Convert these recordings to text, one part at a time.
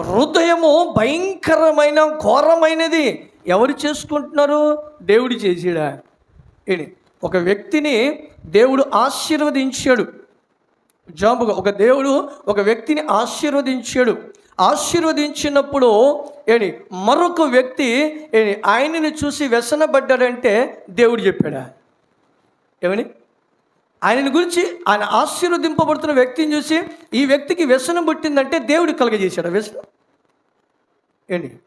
హృదయము భయంకరమైన ఘోరమైనది. ఎవరు చేసుకుంటున్నారు? దేవుడు చేసాడా ఏంటి? ఒక వ్యక్తిని దేవుడు ఆశీర్వదించాడు. జాబుగా ఒక దేవుడు ఒక వ్యక్తిని ఆశీర్వదించాడు. ఆశీర్వదించినప్పుడు ఏంటి? మరొక వ్యక్తి ఏంటి? ఆయనని చూసి వ్యసనపడ్డాడంటే దేవుడు చెప్పాడా? ఏమని? ఆయన గురించి ఆయన ఆశీర్వదింపబడుతున్న వ్యక్తిని చూసి ఈ వ్యక్తికి వ్యసనం పుట్టిందంటే దేవుడు కలగజేశాడు. వ్యసనం? ఏంటి?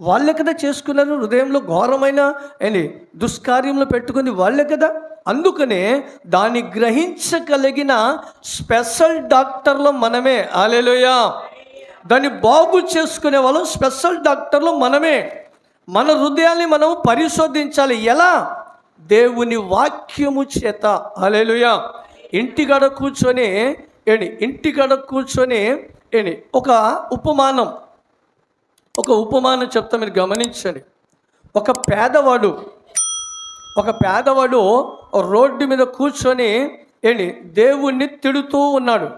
వాళ్ళే కదా చేసుకున్నారు హృదయంలో ఘోరమైన ఏంటి దుష్కార్యంలో పెట్టుకుంది వాళ్ళే కదా? అందుకనే దాన్ని గ్రహించగలిగిన స్పెషల్ డాక్టర్లు మనమే. అలెలుయా దాన్ని బాగు చేసుకునే వాళ్ళం స్పెషల్ డాక్టర్లు మనమే. మన హృదయాన్ని మనం పరిశోధించాలి. ఎలా? దేవుని వాక్యము చేత అలెలుయా ఇంటిగడ కూర్చొని ఏంటి ఇంటిగడ కూర్చొని ఏంటి ఒక ఉపమానం. ఒక ఉపమానం చెప్తా మీరు గమనించండి. ఒక పేదవాడు ఒక పేదవాడు రోడ్డు మీద కూర్చొని ఏంటి దేవుణ్ణి తిడుతూ ఉన్నాడు.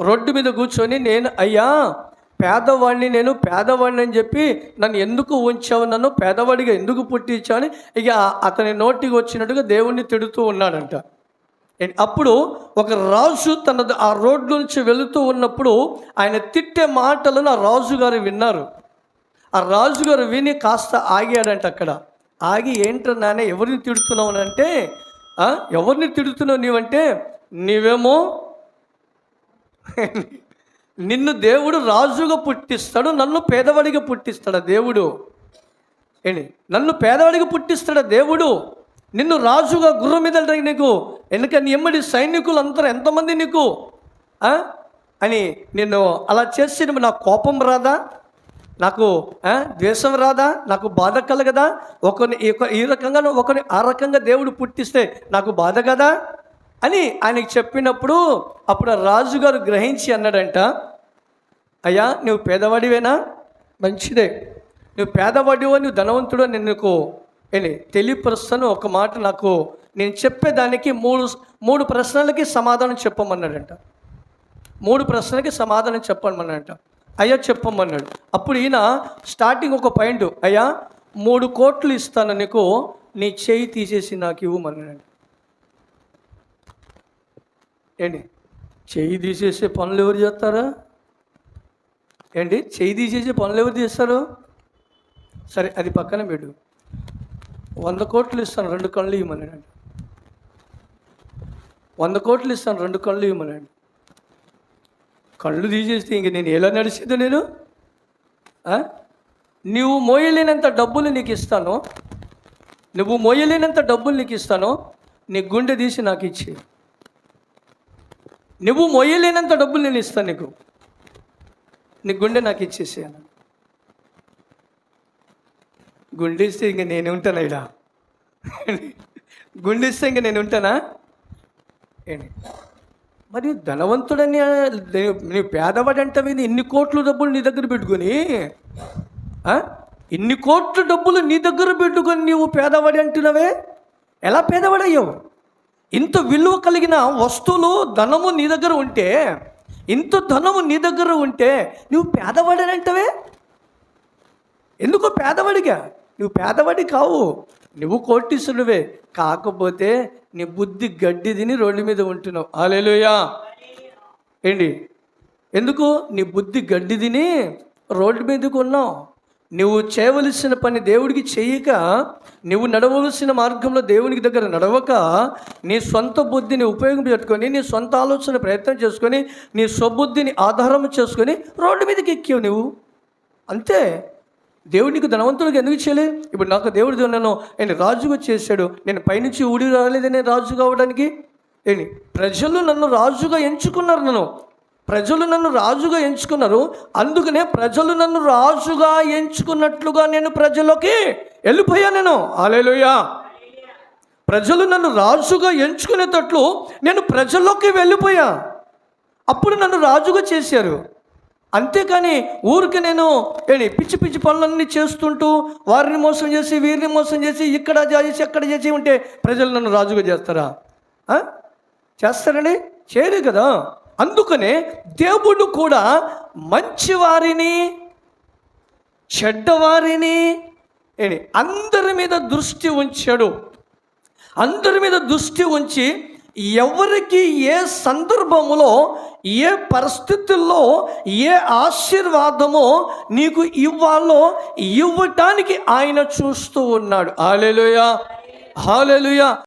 రోడ్డు మీద కూర్చొని నేను అయ్యా పేదవాడిని నేను పేదవాడిని అని చెప్పి నన్ను ఎందుకు ఉంచావు? నన్ను పేదవాడిగా ఎందుకు పుట్టించావు అని ఇక అతని నోటికి వచ్చినట్టుగా దేవుణ్ణి తిడుతూ ఉన్నాడంట. అప్పుడు ఒక రాజు తన ఆ రోడ్డు నుంచి వెళుతూ ఉన్నప్పుడు ఆయన తిట్టే మాటలను ఆ రాజుగారు విన్నారు. ఆ రాజుగారు విని కాస్త ఆగాడంట అక్కడ. ఆగి ఏంటో నానే ఎవరిని తిడుతున్నావు అని అంటే ఎవరిని తిడుతున్నావు నీవంటే నీవేమో నిన్ను దేవుడు రాజుగా పుట్టిస్తాడు నన్ను పేదవాడిగా పుట్టిస్తాడా దేవుడు? ఏంటి? నన్ను పేదవాడిగా పుట్టిస్తాడా దేవుడు? నిన్ను రాజుగా గుర్రం మీద నీకు? ఎందుకని ఎమ్మడి సైనికులు అందరూ ఎంతమంది నీకు? అని నేను అలా చేసి నా కోపం రాదా? నాకు ద్వేషం రాదా? నాకు బాధ కలగదా? ఒకరిని ఈ రకంగా ఒకరిని ఆ రకంగా దేవుడు పుట్టిస్తే నాకు బాధ కదా? అని ఆయనకి చెప్పినప్పుడు అప్పుడు రాజుగారు గ్రహించి అన్నాడంట అయ్యా నువ్వు పేదవాడివేనా? మంచిదే. నువ్వు పేదవాడివో నువ్వు ధనవంతుడో నేను నీకు ఏంటి తెలియపరుస్తాను. ఒక మాట నాకు నేను చెప్పేదానికి మూడు మూడు ప్రశ్నలకి సమాధానం చెప్పమన్నాడంట. మూడు ప్రశ్నలకి సమాధానం చెప్పమన్నాడంట. అయ్యా చెప్పమన్నాడు. అప్పుడు ఈయన స్టార్టింగ్ ఒక పాయింట్ అయ్యా మూడు కోట్లు ఇస్తాను నీకు నీ చేయి తీసేసి నాకు ఇవ్వమన్నాడు ఏంటి? చెయ్యి తీసేసే పనులు ఎవరు చేస్తారా? ఏంటి? చేయి తీసేసే పనులు ఎవరు చేస్తారు సరే అది పక్కన పెట్టు. వంద కోట్లు ఇస్తాను రెండు కళ్ళు ఇవ్వమన్నాడు వంద కోట్లు ఇస్తాను రెండు కళ్ళు ఇవ్వమన్నాడు కళ్ళు తీసేస్తే ఇంక నేను ఎలా నడిచేది నేను? నువ్వు మోయలేనంత డబ్బులు నీకు ఇస్తాను. నువ్వు మోయలేనంత డబ్బులు నీకు ఇస్తాను. నీ గుండె తీసి నాకు ఇచ్చి నువ్వు మోయలేనంత డబ్బులు నేను ఇస్తాను నీకు. నీ గుండె నాకు ఇచ్చేసేయాలి గుండె ఇస్తే ఇంక నేను ఉంటానా ఇడా గుండె ఇస్తే ఇంక నేను ఉంటానా? ఏంటి? మరి ధనవంతుడని నే- నీ పేదవాడు అంటే మీద ఇన్ని కోట్ల డబ్బులు నీ దగ్గర పెట్టుకొని ఇన్ని కోట్ల డబ్బులు నీ దగ్గర పెట్టుకొని నీవు పేదవాడి అంటున్నావే? ఎలా పేదవాడయ్యావు? ఇంత విలువ కలిగిన వస్తువులు ధనము నీ దగ్గర ఉంటే ఇంత ధనము నీ దగ్గర ఉంటే నువ్వు పేదవాడని అంటవే ఎందుకో పేదవాడిగా? నువ్వు పేదవాడి కావు. నువ్వు కోటీసుడివే కాకపోతే నీ బుద్ధి గడ్డి తిని రోడ్డు మీద ఉంటున్నావు. అలెలుయా ఏంటి? ఎందుకు? నీ బుద్ధి గడ్డి తిని రోడ్డు మీదకు ఉన్నావు. నువ్వు చేయవలసిన పని దేవుడికి చేయక నువ్వు నడవలసిన మార్గంలో దేవునికి దగ్గర నడవక నీ సొంత బుద్ధిని ఉపయోగించుకొని నీ సొంత ఆలోచన ప్రయత్నం చేసుకొని నీ స్వబుద్ధిని ఆధారం చేసుకొని రోడ్డు మీదకి ఎక్కావు నువ్వు. అంతే. దేవుడికి ధనవంతుడికి ఎందుకు చేయలేదు ఇప్పుడు నాకు దేవుడు నన్ను నేను రాజుగా చేశాడు. నేను పైనుంచి ఊడి రాలేదనే రాజు కావడానికి ఏంటి? ప్రజలు నన్ను రాజుగా ఎంచుకున్నారు నన్ను. ప్రజలు నన్ను రాజుగా ఎంచుకున్నారు. అందుకనే ప్రజలు నన్ను రాజుగా ఎంచుకున్నట్లుగా నేను ప్రజలోకి వెళ్ళిపోయా నేను. ఆలేలుయా ప్రజలు నన్ను రాజుగా ఎంచుకునేటట్లు నేను ప్రజల్లోకి వెళ్ళిపోయా. అప్పుడు నన్ను రాజుగా చేశారు. అంతేకాని ఊరికి నేను పిచ్చి పిచ్చి పనులన్నీ చేస్తుంటూ వారిని మోసం చేసి వీరిని మోసం చేసి ఇక్కడ చేసి అక్కడ చేసి ఉంటే ప్రజలు నన్ను రాజుగా చేస్తారా? చేస్తారండి? చేయరు కదా. అందుకనే దేవుడు కూడా మంచివారిని చెడ్డవారిని అందరి మీద దృష్టి ఉంచాడు. అందరి మీద దృష్టి ఉంచి ఎవరికి ఏ సందర్భములో ఏ పరిస్థితుల్లో ఏ ఆశీర్వాదమో నీకు ఇవ్వాలో ఇవ్వటానికి ఆయన చూస్తూ ఉన్నాడు. Hallelujah hallelujah